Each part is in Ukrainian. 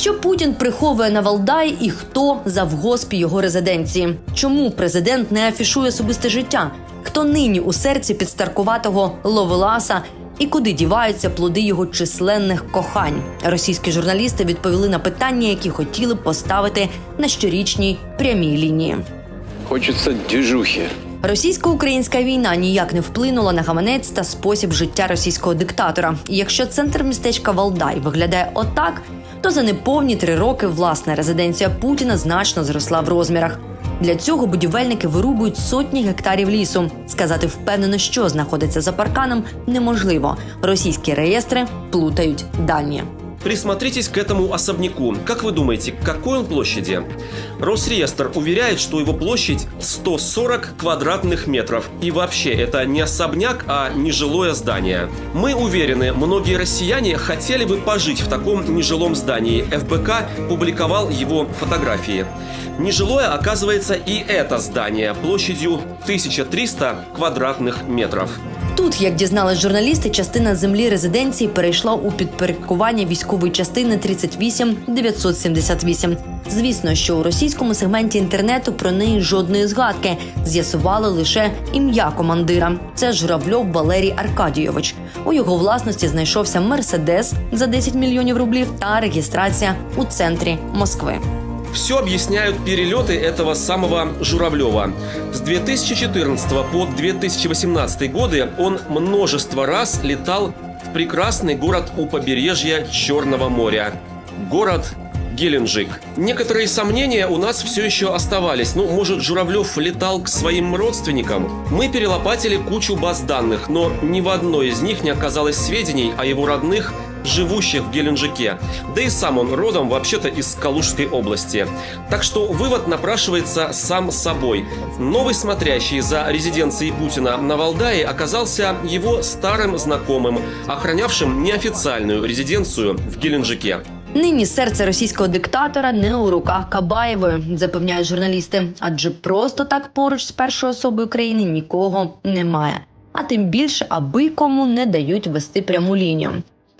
Що Путін приховує на Валдаї і хто завгоспі його резиденції? Чому президент не афішує особисте життя? Хто нині у серці підстаркуватого Ловеласа і куди діваються плоди його численних кохань? Російські журналісти відповіли на питання, які хотіли б поставити на щорічній прямій лінії. Хочется движухи. Російсько-українська війна ніяк не вплинула на гаманець та спосіб життя російського диктатора. І якщо центр містечка Валдай виглядає отак, то за неповні три роки власна резиденція Путіна значно зросла в розмірах. Для цього будівельники вирубують сотні гектарів лісу. Сказати впевнено, що знаходиться за парканом, неможливо. Російські реєстри плутають дані. Присмотритесь к этому особняку. Как вы думаете, какой он площади? Росреестр уверяет, что его площадь 140 квадратных метров. И вообще, это не особняк, а нежилое здание. Мы уверены, многие россияне хотели бы пожить в таком нежилом здании. ФБК публиковал его фотографии. Нежилое оказывается и это здание площадью 1300 квадратных метров. Тут, як дізнались журналісти, частина землі резиденції перейшла у підпорядкування військової частини 38 978. Звісно, що у російському сегменті інтернету про неї жодної згадки з'ясували лише ім'я командира. Це Журавльов Валерій Аркадійович. У його власності знайшовся мерседес за 10 мільйонів рублів та реєстрація у центрі Москви. Все объясняют перелеты этого самого Журавлева. С 2014 по 2018 годы он множество раз летал в прекрасный город у побережья Черного моря. Город Геленджик. Некоторые сомнения у нас все еще оставались. Ну, может, Журавлев летал к своим родственникам? Мы перелопатили кучу баз данных, но ни в одной из них не оказалось сведений о его родных, живущих в Геленджике. Да и сам он родом вообще-то из Калужской области. Так что вывод напрашивается сам собой. Новый смотрящий за резиденцией Путина на Валдае оказался его старым знакомым, охранявшим неофициальную резиденцию в Геленджике. Нині серце російського диктатора не у руках Кабаєвої, запевняють журналісти. Адже просто так поруч з першою особою країни нікого немає. А тим більше, аби кому не дають вести пряму лінію.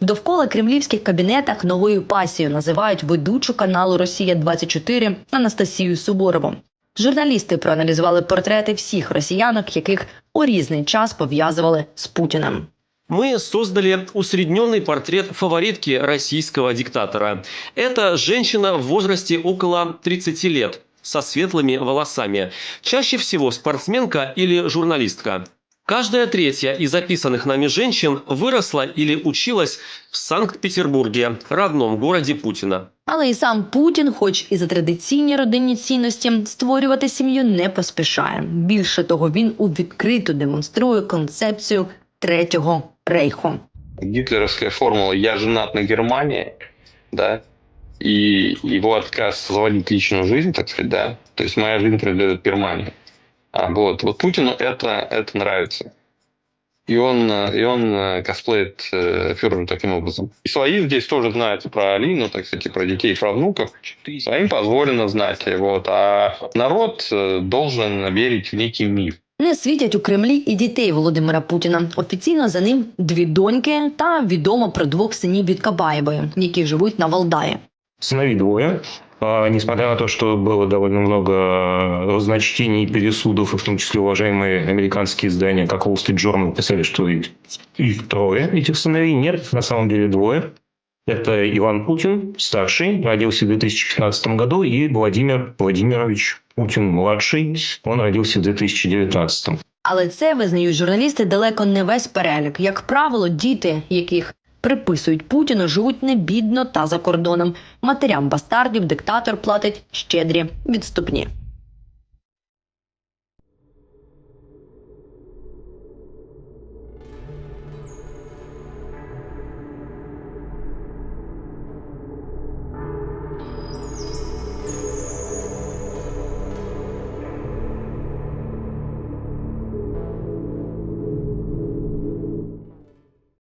Довкола кремлівських кабінетах новою пасією називають ведучу каналу Росія 24 Анастасію Суворову. Журналісти проаналізували портрети всіх росіянок, яких у різний час пов'язували з Путіним. Мы создали усредненный портрет фаворитки российского диктатора. Это женщина в возрасте около 30 лет, со светлыми волосами. Чаще всего спортсменка или журналистка. Каждая третья из записанных нами женщин выросла или училась в Санкт-Петербурге, родном городе Путина. Але і сам Путін, хоч і за традиційні родинні цінності, створювати сім'ю не поспішає. Більше того, він у відкрито демонструє концепцію третього рейху. гитлеровская формула «я женат на Германии», да, и его отказ заводить личную жизнь, так сказать, да, то есть моя жизнь принадлежит Германии. А вот, вот Путину это, это нравится. И он, э, и он э, косплеит э, фюрера таким образом. И свои здесь тоже знают и про Алину, так сказать, и про детей, и про внуков. Своим позволено знать. Вот. А народ э, должен верить в некий миф. Не світять у Кремлі і дітей Володимира Путіна. Офіційно за ним дві доньки та відомо про двох синів від Кабаєвої, які живуть на Валдаї. Сыновей двое. А, Несмотря на то, что было довольно много разночтений, пересудов, и в том числе уважаемые американские издания, как Wall Street Journal, писали, что их, их трое, этих сыновей. Нет, на самом деле двое. Это Иван Путин, старший, родился в 2015 году, и Владимир Владимирович Путин, младший, он родился в 2019. Але це визнають журналісти далеко не весь перелік. Як правило, діти, яких приписують Путіну, живуть не бідно та за кордоном. Матерям бастардів диктатор платить щедрі відступні.